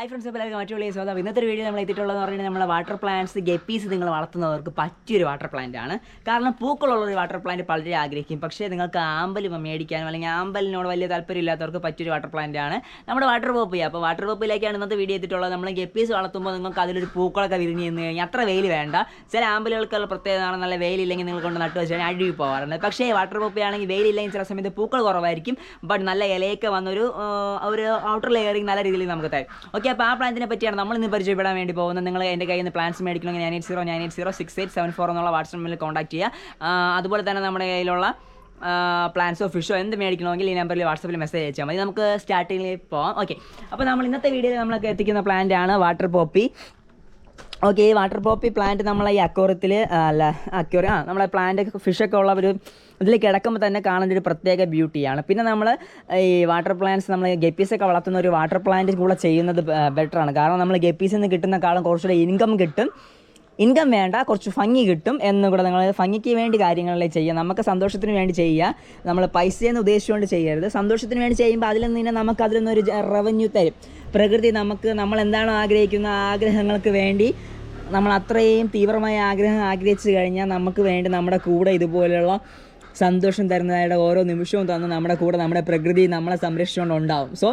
Hi friends അപ്പോൾ എല്ലാവർക്കും മറ്റുള്ള സ്വാഗതം. ഇന്നത്തെ വീഡിയോ നമ്മൾ എത്തിയിട്ടുള്ളതെന്ന് പറഞ്ഞാൽ നമ്മളെ വാട്ടർ പ്ലാന്റ്സ് ഗപ്പീസ് നിങ്ങൾ വളർത്തുന്നവർക്ക് പറ്റിയൊരു വാട്ടർ പ്ലാന്റ് ആണ്. കാരണം പൂക്കളുള്ള ഒരു വാട്ടർ പ്ലാന്റ് പലരെ ആഗ്രഹിക്കും. പക്ഷേ നിങ്ങൾക്ക് ആമ്പൽ മേടിക്കാനും അല്ലെങ്കിൽ ആമ്പലിനോട് വലിയ താല്പര്യമില്ലാത്തവർക്ക് പറ്റിയൊരു വാട്ടർ പ്ലാന്റ് ആണ്. നമ്മുടെ വാട്ടർ പോപ്പ് അപ്പോൾ വാട്ടർ പോപ്പിലേക്കാണ് ഇന്നത്തെ വീഡിയോ എത്തിയിട്ടുള്ളത്. നമ്മൾ ഗപ്പീസ് വളർത്തുമ്പോൾ നിങ്ങൾക്ക് അതിലൊരു പൂക്കളൊക്കെ വിരിഞ്ഞ് നിന്ന് കഴിഞ്ഞാൽ അത്ര വെയിൽ വേണ്ട. ചില ആമ്പലുകൾക്കുള്ള പ്രത്യേകത നല്ല വെയിലില്ലെങ്കിൽ നിങ്ങൾ കൊണ്ട് നട്ടു വെച്ചാൽ അഴുകി പോകാറുണ്ട്. പക്ഷേ വാട്ടർ പോപ്പിയാണെങ്കിൽ വെയിലില്ലെങ്കിൽ ചില സമയത്ത് പൂക്കൾ കുറവായിരിക്കും. ബട്ട് നല്ല ഇലയൊക്കെ വന്നൊരു ഒരു ഔട്ടർ ലെയറിങ് നല്ല രീതിയിൽ നമുക്ക് തരും. ഓക്കെ അപ്പോൾ ആ പ്ലാന്റിനെ പറ്റിയാണ് നമ്മൾ ഇന്ന് പരിചയപ്പെടാൻ വേണ്ടി പോകുന്നത്. നിങ്ങൾ എന്റെ കയ്യിൽ നിന്ന് plans മേടിക്കണമെങ്കിൽ nine eight zero nine eight zero six eight seven four എന്നുള്ള വാട്സപ്പ് നമ്പറിൽ കോൺടാക്ട് ചെയ്യുക അതുപോലെ തന്നെ നമ്മുടെ കയ്യിലുള്ള പ്ലാൻസോ ഫിഷോ എന്ത് മേടിക്കണമെങ്കിൽ ഈ നമ്പറിൽ വാട്സപ്പിൽ മെസ്സേജ് അയച്ചാൽ മതി. നമുക്ക് സ്റ്റാർട്ടിങ്ങിൽ പോകാം ഓക്കെ അപ്പോൾ നമ്മൾ ഇന്നത്തെ വീഡിയോയിൽ നമ്മളൊക്കെ എത്തിക്കുന്ന പ്ലാന്റ് ആണ് വാട്ടർ പോപ്പി ഓക്കെ ഈ വാട്ടർ പോപ്പി പ്ലാന്റ് നമ്മളെ ഈ അക്വറത്തിൽ അല്ല അക്വറ ആ നമ്മളെ പ്ലാന്റ് ഫിഷൊക്കെ ഉള്ള ഒരു ഇതിൽ കിടക്കുമ്പോൾ തന്നെ കാണുന്ന ഒരു പ്രത്യേക ബ്യൂട്ടിയാണ് പിന്നെ നമ്മൾ ഈ വാട്ടർ പ്ലാന്റ്സ് നമ്മൾ ഗപ്പീസൊക്കെ വളർത്തുന്ന ഒരു വാട്ടർ പ്ലാന്റ് കൂടെ ചെയ്യുന്നത് ബെറ്ററാണ് കാരണം നമ്മൾ ഗപ്പീസിൽ നിന്ന് കിട്ടുന്നക്കാളും കുറച്ചുകൂടെ ഇൻകം കിട്ടും. ഇൻകം വേണ്ട കുറച്ച് ഭംഗി കിട്ടും എന്ന് കൂടെ നിങ്ങൾ ഭംഗിക്ക് വേണ്ടി കാര്യങ്ങളെ ചെയ്യുക. നമുക്ക് സന്തോഷത്തിന് വേണ്ടി ചെയ്യുക. നമ്മൾ പൈസയെന്ന് ഉദ്ദേശിച്ചുകൊണ്ട് ചെയ്യരുത്. സന്തോഷത്തിന് വേണ്ടി ചെയ്യുമ്പോൾ അതിൽ നിന്ന് നമുക്ക് അതിൽ നിന്നൊരു റവന്യൂ തരും. പ്രകൃതി നമുക്ക് നമ്മൾ എന്താണോ ആഗ്രഹിക്കുന്ന ആഗ്രഹങ്ങൾക്ക് വേണ്ടി നമ്മൾ അത്രയും തീവ്രമായ ആഗ്രഹം ആഗ്രഹിച്ചു കഴിഞ്ഞാൽ നമുക്ക് വേണ്ടി നമ്മുടെ കൂടെ ഇതുപോലെയുള്ള സന്തോഷം തരുന്നതായിട്ട് ഓരോ നിമിഷവും തന്ന് നമ്മുടെ കൂടെ നമ്മുടെ പ്രകൃതി നമ്മളെ സംരക്ഷിച്ചുകൊണ്ട് ഉണ്ടാവും. സോ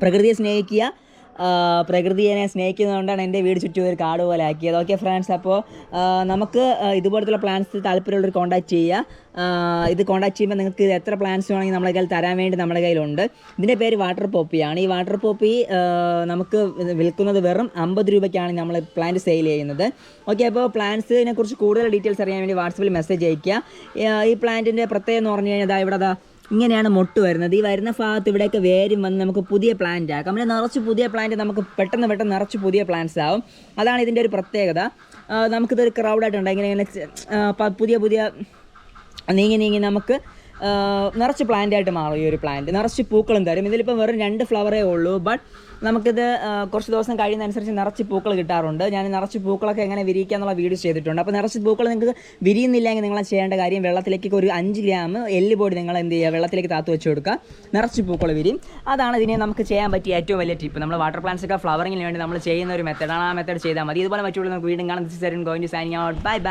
പ്രകൃതിയെ സ്നേഹിക്കുക പ്രകൃതിയെ സ്നേഹിക്കുന്നതുകൊണ്ടാണ് എന്റെ വീട് ചുറ്റും ഒരു കാട് പോലെ ആക്കിയത്. ഓക്കെ ഫ്രണ്ട്സ് അപ്പോൾ നമുക്ക് ഇതുപോലത്തുള്ള പ്ലാൻസ് താല്പര്യമുള്ളവർ കോൺടാക്ട് ചെയ്യുക. ഇത് കോൺടാക്ട് ചെയ്യുമ്പോൾ നിങ്ങൾക്ക് എത്ര പ്ലാൻസ് വേണമെങ്കിൽ നമ്മുടെ കയ്യിൽ തരാൻ വേണ്ടി നമ്മുടെ കയ്യിലുണ്ട്. ഇതിന്റെ പേര് വാട്ടർ പോപ്പിയാണ് ഈ വാട്ടർ പോപ്പി നമുക്ക് വിൽക്കുന്നത് വെറും അമ്പത് രൂപയ്ക്കാണ് നമ്മൾ പ്ലാന്റ് സെയിൽ ചെയ്യുന്നത്. ഓക്കെ അപ്പോൾ പ്ലാന്റ്സിനെ കുറിച്ച് കൂടുതൽ ഡീറ്റെയിൽസ് അറിയാൻ വേണ്ടി വാട്സപ്പിൽ മെസ്സേജ് അയയ്ക്കുക. ഈ പ്ലാന്റിന്റെ പ്രത്യേകം എന്ന് പറഞ്ഞു കഴിഞ്ഞാൽ ഇവിടെ ദാ ഇങ്ങനെയാണ് മൊട്ട് വരുന്നത്. ഈ വരുന്ന ഭാഗത്ത് ഇവിടെയൊക്കെ വേരും വന്ന് നമുക്ക് പുതിയ പ്ലാന്റ് ആക്കാം. നമ്മൾ നിറച്ച് പുതിയ പ്ലാന്റ് നമുക്ക് പെട്ടെന്ന് പെട്ടെന്ന് നിറച്ച് പുതിയ പ്ലാന്റ്സ് ആവും. അതാണ് ഇതിന്റെ ഒരു പ്രത്യേകത. നമുക്കിതൊരു ക്രൗഡായിട്ടുണ്ട് ഇങ്ങനെ ഇങ്ങനെ പുതിയ പുതിയ നീങ്ങി നീങ്ങി നമുക്ക് നിറച്ച് പ്ലാന്റ് ആയിട്ട് മാറും ഈ ഒരു പ്ലാന്റ് നിറച്ച് പൂക്കളും തരും ഇതിലിപ്പോൾ വെറും രണ്ട് ഫ്ലവറേ ഉള്ളൂ. ബട്ട് നമുക്കിത് കുറച്ച് ദിവസം കഴിയുന്നതനുസരിച്ച് നിറച്ച് പൂക്കൾ കിട്ടാറുണ്ട്. ഞാൻ നിറച്ച് പൂക്കളൊക്കെ എങ്ങനെ വിരിയിക്കുക എന്നുള്ള വീഡിയോ ചെയ്തിട്ടുണ്ട്. അപ്പോൾ നിറച്ച് പൂക്കൾ നിങ്ങൾക്ക് വിരിയുന്നില്ലെങ്കിൽ നിങ്ങൾ ചെയ്യേണ്ട കാര്യം വെള്ളത്തിലേക്ക് ഒരു അഞ്ച് ഗ്രാം എല്ല് പൊടി നിങ്ങൾ എന്ത് ചെയ്യുക? വെള്ളത്തിലേക്ക് താത്തു വെച്ച് കൊടുക്കുക. നിറച്ച് പൂക്കൾ വിരിയും. അതാണ് ഇതിനെ നമുക്ക് ചെയ്യാൻ പറ്റിയ ഏറ്റവും വലിയ ടിപ്പ് നമ്മൾ വാട്ടർ പ്ലാന്റ്സ് ഒക്കെ ഫ്ലവറിങ്ങിന് വേണ്ടി നമ്മൾ ചെയ്യുന്ന ഒരു മെത്തേഡാണ് ആ മെത്തേഡ് ചെയ്താൽ മതി. ഇതുപോലെ മറ്റുള്ള നമുക്ക് വീണ്ടും കാണാൻ this to signing out bye bye